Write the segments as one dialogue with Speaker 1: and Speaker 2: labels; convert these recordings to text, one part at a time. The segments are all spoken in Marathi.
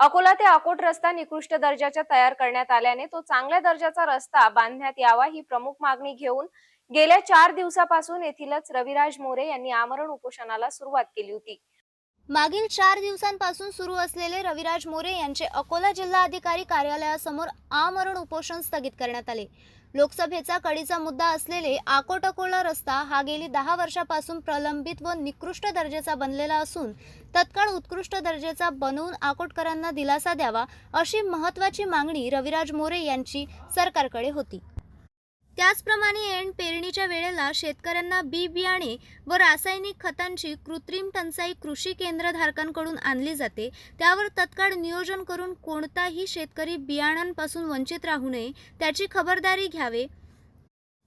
Speaker 1: अकोला ते अकोट रस्ता निकृष्ट दर्जाचा तयार करण्यात आल्याने तो चांगल्या दर्जाचा रस्ता बांधण्यात यावा ही प्रमुख मागणी घेऊन गेल्या चार दिवसापासून येथीलच रविराज मोरे यांनी आमरण उपोषणाला सुरुवात केली होती.
Speaker 2: मागील चार दिवसांपासून सुरू असलेले रविराज मोरे यांचे अकोला जिल्हा अधिकारी कार्यालयासमोर आमरण उपोषण स्थगित करण्यात आले. लोकसभेचा कडीचा मुद्दा असलेले आकोटकोला रस्ता हा गेली दहा वर्षापासून प्रलंबित व निकृष्ट दर्जाचा बनलेला असून तत्काळ उत्कृष्ट दर्जाचा बनवून आकोटकरांना दिलासा द्यावा अशी महत्त्वाची मागणी रविराज मोरे यांची सरकारकडे होती. त्याचप्रमाणे ऐन पेरणीच्या वेळेला शेतकऱ्यांना बी बियाणे व रासायनिक खतांची कृत्रिम टंचाई कृषी केंद्रधारकांकडून आणली जाते. त्यावर तत्काळ नियोजन करून कोणताही शेतकरी बियाणांपासून वंचित राहू नये त्याची खबरदारी घ्यावे.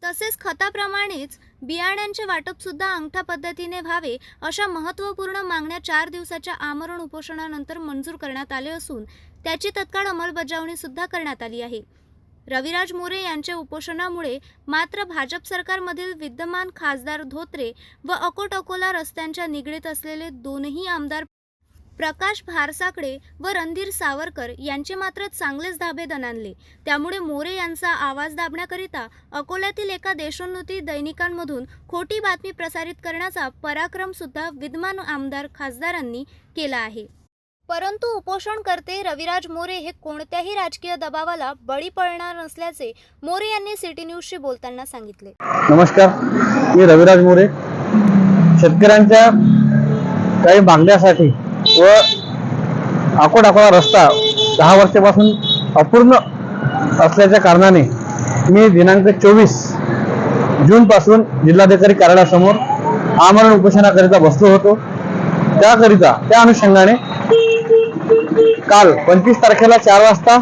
Speaker 2: तसेच खताप्रमाणेच बियाण्यांचे वाटपसुद्धा अंगठा पद्धतीने व्हावे अशा महत्त्वपूर्ण मागण्या चार दिवसाच्या आमरण उपोषणानंतर मंजूर करण्यात आले असून त्याची तत्काळ अंमलबजावणीसुद्धा करण्यात आली आहे. रविराज मोरे यांच्या उपोषणामुळे मात्र भाजप सरकारमधील विद्यमान खासदार धोत्रे व अकोट अकोला रस्त्यांच्या निगडीत असलेले दोनही आमदार प्रकाश भारसाकडे व रणधीर सावरकर यांचे मात्र चांगलेच धाबे दणानले त्यामुळे मोरे यांचा आवाज दाबण्याकरिता अकोल्यातील एका देशोन्नती दैनिकांमधून खोटी बातमी प्रसारित करण्याचा पराक्रम सुद्धा विद्यमान आमदार खासदारांनी केला आहे. परंतु उपोषणकर्ते रविराज मोरे हे कोणत्याही राजकीय दबावाला बळी पडणार नसल्याचे मोरे यांनी सिटी न्यूजशी बोलताना सांगितले.
Speaker 3: नमस्कार मी रविराज मोरे. शेतकऱ्यांच्या काही मागण्यासाठी व अकोट रस्ता दहा वर्षापासून अपूर्ण असल्याच्या कारणाने मी दिनांक चोवीस जूनपासून जिल्हाधिकारी कार्यालयासमोर आमरण उपोषणाकरिता बसलो होतो. त्याकरिता त्या अनुषंगाने काल पंचवीस तारखेला चार वाजता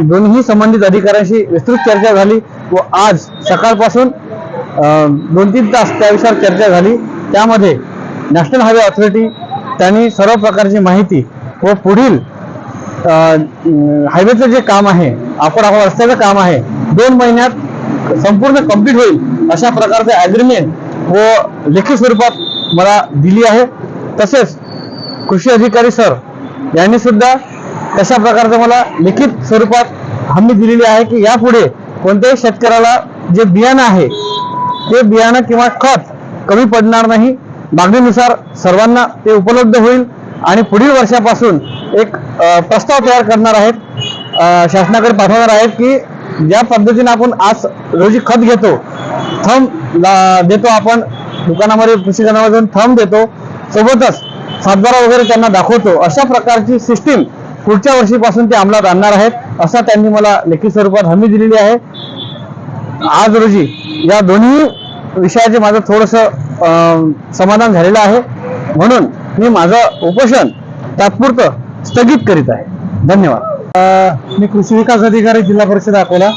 Speaker 3: दोन्ही संबंधित अधिकाऱ्यांशी विस्तृत चर्चा झाली व आज सकाळपासून दोन तीन तास त्या चर्चा झाली. त्यामध्ये नॅशनल हायवे ऑथॉरिटी त्यांनी सर्व प्रकारची माहिती व पुढील हायवेचं जे काम आहे आपण आपण रस्त्याचं काम आहे दोन महिन्यात संपूर्ण कंप्लीट होईल अशा प्रकारचे ॲग्रीमेंट व लेखी स्वरूपात मला दिली आहे. तसेच कृषी अधिकारी सर यांनी सुद्धा तशा प्रकारचं मला लिखित स्वरूपात हमी दिलेली आहे की यापुढे कोणत्याही शेतकऱ्याला जे बियाणं आहे ते बियाणं किंवा खत कमी पडणार नाही. मागणीनुसार सर्वांना ते उपलब्ध होईल आणि पुढील वर्षापासून एक प्रस्ताव तयार करणार आहेत. शासनाकडे पाठवणार आहेत की ज्या पद्धतीने आपण आज रोजी खत घेतो थंब देतो आपण दुकानामध्ये कृषी जाऊन थंब देतो सोबतच सातबारा वगैरे त्यांना दाखवतो. अशा प्रकारची सिस्टीम पुढच्या वर्षीपासून ते अंमलात आणणार आहेत असा त्यांनी मला लेखी स्वरूपात हमी दिलेली आहे. आज रोजी या दोन्ही विषयाचे माझं थोडस समाधान झालेलं आहे. म्हणून मी माझं उपोषण तात्पुरतं स्थगित करीत आहे. धन्यवाद. मी कृषी विकास अधिकारी जिल्हा परिषद अकोला.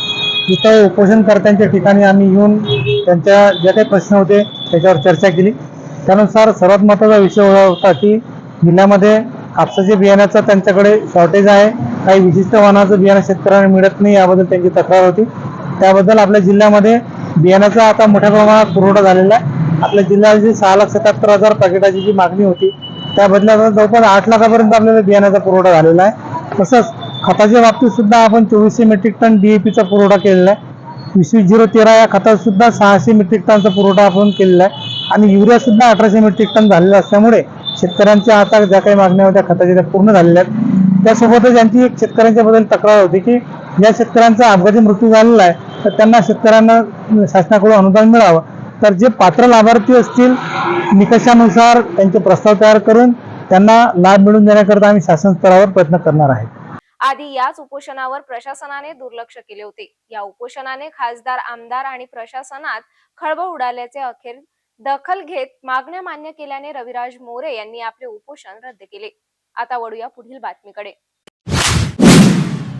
Speaker 3: इथं उपोषणकर्त्यांच्या ठिकाणी आम्ही येऊन त्यांच्या जे काही प्रश्न होते त्याच्यावर चर्चा केली. त्यानुसार सर्वात महत्त्वाचा विषय होता की जिल्ह्यामध्ये कापसाच्या बियाण्याचं त्यांच्याकडे शॉर्टेज आहे. काही विशिष्ट वाहनाचं बियाणं शेतकऱ्यांना मिळत नाही याबद्दल त्यांची तक्रार होती. त्याबद्दल आपल्या जिल्ह्यामध्ये बियाण्याचा आता मोठ्या प्रमाणात पुरवठा झालेला आहे. आपल्या जिल्ह्याची सहा लाख सत्याहत्तर हजार पॅकेटाची जी मागणी होती त्याबद्दल आता जवळपास आठ लाखापर्यंत आपल्याला बियाण्याचा पुरवठा झालेला आहे. तसंच खताच्या बाबतीत सुद्धा आपण चोवीसशे मेट्रिक टन डीएपीचा पुरवठा केलेला आहे. वीसवीस झिरो तेरा या खतात सुद्धा सहाशे मेट्रिक टनचा पुरवठा आपण केलेला आहे. आणि युरिया सुद्धा अठराशे मेट्रिक टन झालेला असल्यामुळे शेतकऱ्यांच्या हातात ज्या काही मागण्या होत्या खताच्या त्या पूर्ण झालेल्या आहेत. त्यासोबतच यांची एक शेतकऱ्यांच्या बद्दल तक्रार होती की या शेतकऱ्यांचा अपघाती मृत्यू झालेला आहे तर त्यांना शेतकऱ्यांना शासनाकडून अनुदान मिळावं. तर जे पात्र लाभार्थी असतील निकषानुसार त्यांचे प्रस्ताव तयार करून त्यांना लाभ मिळवून देण्याकरता आम्ही शासन स्तरावर प्रयत्न करणार आहे.
Speaker 1: आधी याच उपोषणावर प्रशासनाने दुर्लक्ष केले होते. या उपोषणाने खासदार आमदार आणि प्रशासनात खळबळ उडाल्याचे अखेर दखल घेत मागण्या मान्य केल्याने रविराज मोरे यांनी आपले उपोषण रद्द केले. आता वळूया पुढील बातमीकडे.